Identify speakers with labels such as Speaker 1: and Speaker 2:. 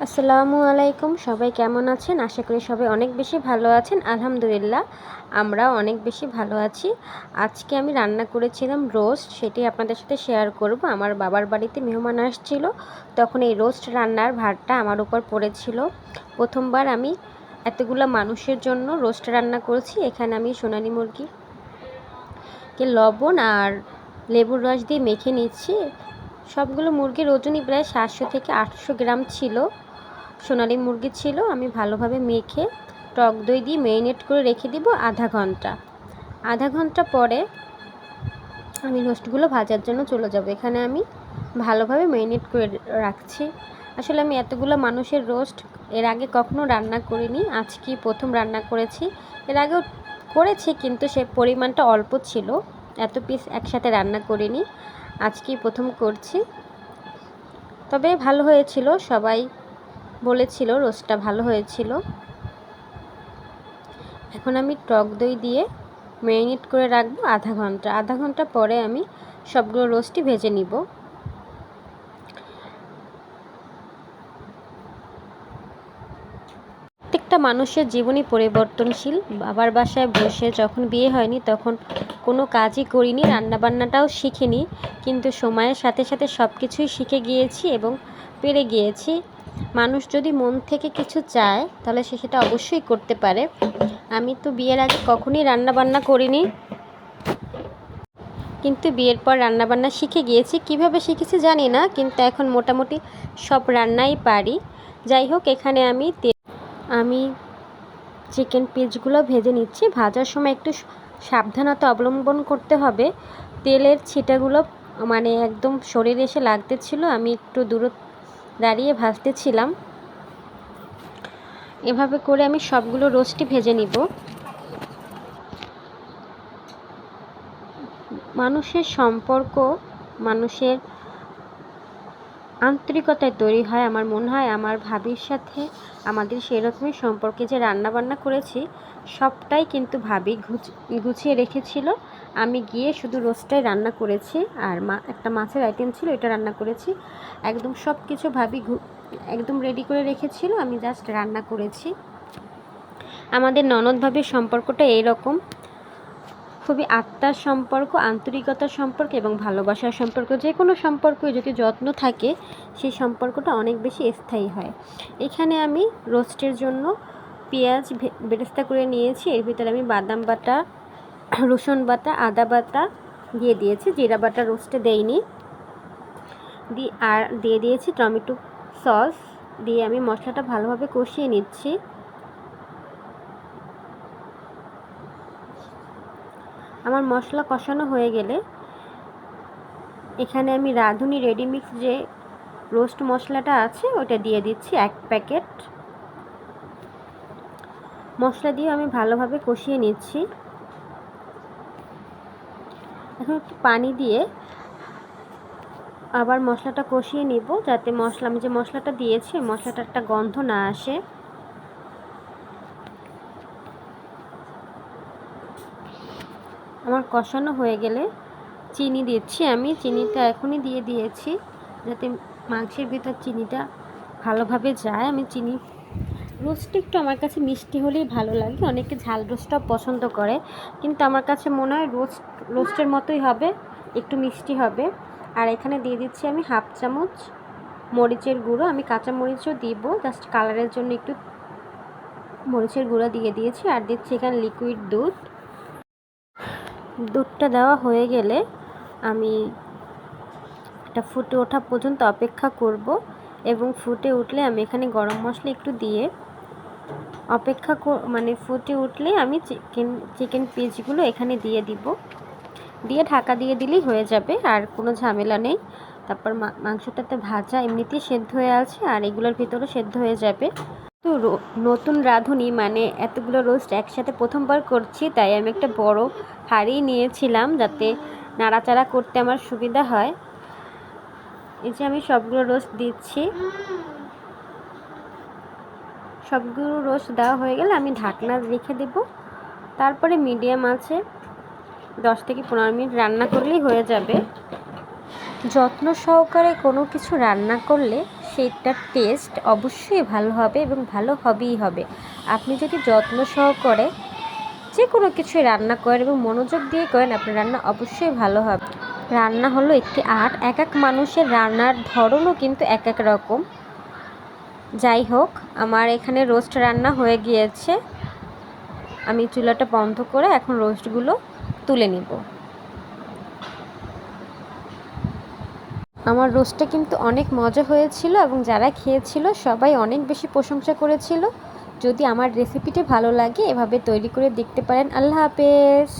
Speaker 1: আসসালামু আলাইকুম। সবাই কেমন আছেন? আশা করি সবাই অনেক বেশি ভালো আছেন। আলহামদুলিল্লাহ আমরা অনেক বেশি ভালো আছি। আজকে আমি রান্না করেছিলাম রোস্ট। সেটি আপনাদের সাথে শেয়ার করব। আমার বাবার বাড়িতে মেহমান আসছিল। তখন এই রোস্ট রান্নার ভারটা আমার উপর পড়েছিল। প্রথমবার আমি এতগুলো মানুষের জন্য রোস্ট রান্না করেছি। এখানে আমি সোনালি মুরগি কে লবণ আর লেবুর রস দিয়ে মেখে নিচ্ছি। সবগুলো মুরগির ওজনই প্রায় সাতশো থেকে আটশো গ্রাম ছিল। সোনালি মুরগি ছিল, আমি ভালোভাবে মেখে টক দই দিয়ে ম্যারিনেট করে রেখে দিব আধা ঘণ্টা। আধা ঘণ্টা পরে আমি রোস্টগুলো ভাজার জন্য চলে যাব। এখানে আমি ভালোভাবে ম্যারিনেট করে রাখছি। আসলে আমি এতগুলো মানুষের রোস্ট এর আগে কখনো রান্না করিনি, আজকে প্রথম রান্না করেছি। এর আগেও করেছি, কিন্তু সে পরিমাণটা অল্প ছিল। এত পিস একসাথে রান্না করিনি, আজকেই প্রথম করছি। তবে ভালো হয়েছিল, সবাই বলেছিল, রোস্টটা ভালো হয়েছিল। এখন আমি টক দই দিয়ে ম্যারিনেট করে রাখব আধা ঘণ্টা। আধা ঘণ্টা পরে আমি সবগুলো রোস্টই ভেজে নিব। প্রত্যেকটা মানুষের জীবনই পরিবর্তনশীল। বাবার বাসায় বসে যখন বিয়ে হয়নি তখন কোনো কাজই করিনি, রান্নাবান্নাটাও শিখিনি, কিন্তু সময়ের সাথে সাথে সব কিছুই শিখে গিয়েছি এবং পেরে গিয়েছি। মানুষ যদি মন থেকে কিছু চায়, তাহলে সে সেটা অবশ্যই করতে পারে। আমি তো বিয়ের আগে কখনই রান্নাবান্না করিনি। কিন্তু বিয়ের পর রান্নাবান্না শিখে গিয়েছি। কীভাবে শিখেছি জানি না, কিন্তু এখন মোটামুটি সব রান্নাই পারি। যাই হোক, এখানে আমি আমি চিকেন পিসগুলো ভেজে নিচ্ছি। ভাজার সময় একটু সাবধানতা অবলম্বন করতে হবে। তেলের ছিটাগুলো মানে একদম শরীরে এসে লাগতেছিল, আমি একটু দূর দাঁড়িয়ে ভাজতেছিলাম। এভাবে করে আমি সবগুলো রোস্টই ভেজে নিব। মানুষের সম্পর্ক, মানুষের আন্তরিকতায় তৈরি হয় আমার মনে হয়। আমার ভাবির সাথে আমাদের সেই রকমই সম্পর্কে যে রান্না বান্না করেছি, সবটাই কিন্তু ভাবি গুছিয়ে রেখেছিল। আমি গিয়ে শুধু রোস্টটাই রান্না করেছি আর মা, একটা মাছের আইটেম ছিল, এটা রান্না করেছি। একদম সব কিছু ভাবি একদম রেডি করে রেখেছিল, আমি জাস্ট রান্না করেছি। আমাদের ননদ ভাবির সম্পর্কটা এইরকম। খুবই আত্মার সম্পর্ক, আন্তরিকতার সম্পর্ক এবং ভালোবাসার সম্পর্ক। যে কোনো সম্পর্কে যদি যত্ন থাকে সেই সম্পর্কটা অনেক বেশি স্থায়ী হয়। এখানে আমি রোস্টের জন্য পেঁয়াজ বেরেস্তা করে নিয়েছি। এর ভিতরে আমি বাদাম বাটা রসুন বাটা, আদা বাটা দিয়ে দিয়েছি। জিরা বাটা রোস্টে দেইনি। দিয়ে আর দিয়ে দিয়েছি টমেটো সস। দিয়ে আমি মশলাটা ভালোভাবে কষিয়ে নিচ্ছি। আমার মশলা কষানো হয়ে গেলে এখানে আমি রাঁধুনি রেডিমিক্স যে রোস্ট মশলাটা আছে, ওটা দিয়ে দিচ্ছি এক প্যাকেট। মশলা দিয়ে আমি ভালোভাবে কষিয়ে নিচ্ছি। এখন একটু পানি দিয়ে আবার মশলাটা কষিয়ে নিব, যাতে মশলা আমি যে মশলাটা দিয়েছি, মশলাটা একটা গন্ধ না আসে। আমার কষানো হয়ে গেলে চিনি দিচ্ছি আমি। চিনিটা এখনই দিয়ে দিয়েছি, যাতে মাংসের ভিতর চিনিটা ভালোভাবে যায়। আমি চিনি রোস্ট একটু আমার কাছে মিষ্টি হলেই ভালো লাগে। অনেকে ঝাল রোস্টটাও পছন্দ করে, কিন্তু আমার কাছে মনে হয় রোস্ট রোস্টের মতোই হবে, একটু মিষ্টি হবে। আর এখানে দিয়ে দিচ্ছি আমি হাফ চামচ মরিচের গুঁড়ো। আমি কাঁচা মরিচও দিব, জাস্ট কালারের জন্য একটু মরিচের গুঁড়ো দিয়ে দিয়েছি। আর দিচ্ছি এখানে লিকুইড দুধ। দুধটা দেওয়া হয়ে গেলে আমি এটা ফুটে ওঠা পর্যন্ত অপেক্ষা করব। এবং ফুটে উঠলে আমি এখানে গরম মশলা একটু দিয়ে অপেক্ষা মানে ফুটে উঠলে আমি চিকেন চিকেন পিসগুলো এখানে দিয়ে দিব। দিয়ে ঢাকা দিয়ে দিলেই হয়ে যাবে, আর কোনো ঝামেলা নেই। তারপর মাংসটাতে ভাজা এমনিতেই সেদ্ধ হয়ে আছে, আর এগুলোর ভিতরেও সেদ্ধ হয়ে যাবে। তো নতুন রাঁধুনি মানে এতগুলো রোস্ট একসাথে প্রথমবার করছি, তাই আমি একটা বড় হাঁড়ি নিয়েছিলাম যাতে নাড়াচাড়া করতে আমার সুবিধা হয়। এই যে আমি সবগুলো রোস্ট দিচ্ছি। সবগুলো রোস্ট দেওয়া হয়ে গেলে আমি ঢাকনা রেখে দেব। তারপরে মিডিয়াম আছে। দশ থেকে পনেরো মিনিট রান্না করলেই হয়ে যাবে। যত্ন সহকারে কোনো কিছু রান্না করলে সেইটার টেস্ট অবশ্যই ভালো হবে এবং ভালো হবেই হবে। আপনি যদি যত্ন সহকারে যে কোনো কিছু রান্না করেন এবং মনোযোগ দিয়ে করেন, আপনার রান্না অবশ্যই ভালো হবে। রান্না হলো একটি আর্ট। এক এক মানুষের রান্নার ধরনও কিন্তু এক এক রকম। যাই হোক, আমার এখানে রোস্ট রান্না হয়ে গিয়েছে। আমি চুলাটা বন্ধ করে এখন রোস্টগুলো তুলে নিব। আমার রোস্টটা কিন্তু অনেক মজা হয়েছিল এবং যারা খেয়েছিল সবাই অনেক বেশি প্রশংসা করেছিল। যদি আমার রেসিপিটি ভালো লাগে, এভাবে তৈরি করে দেখতে পারেন। আল্লাহ হাফেজ!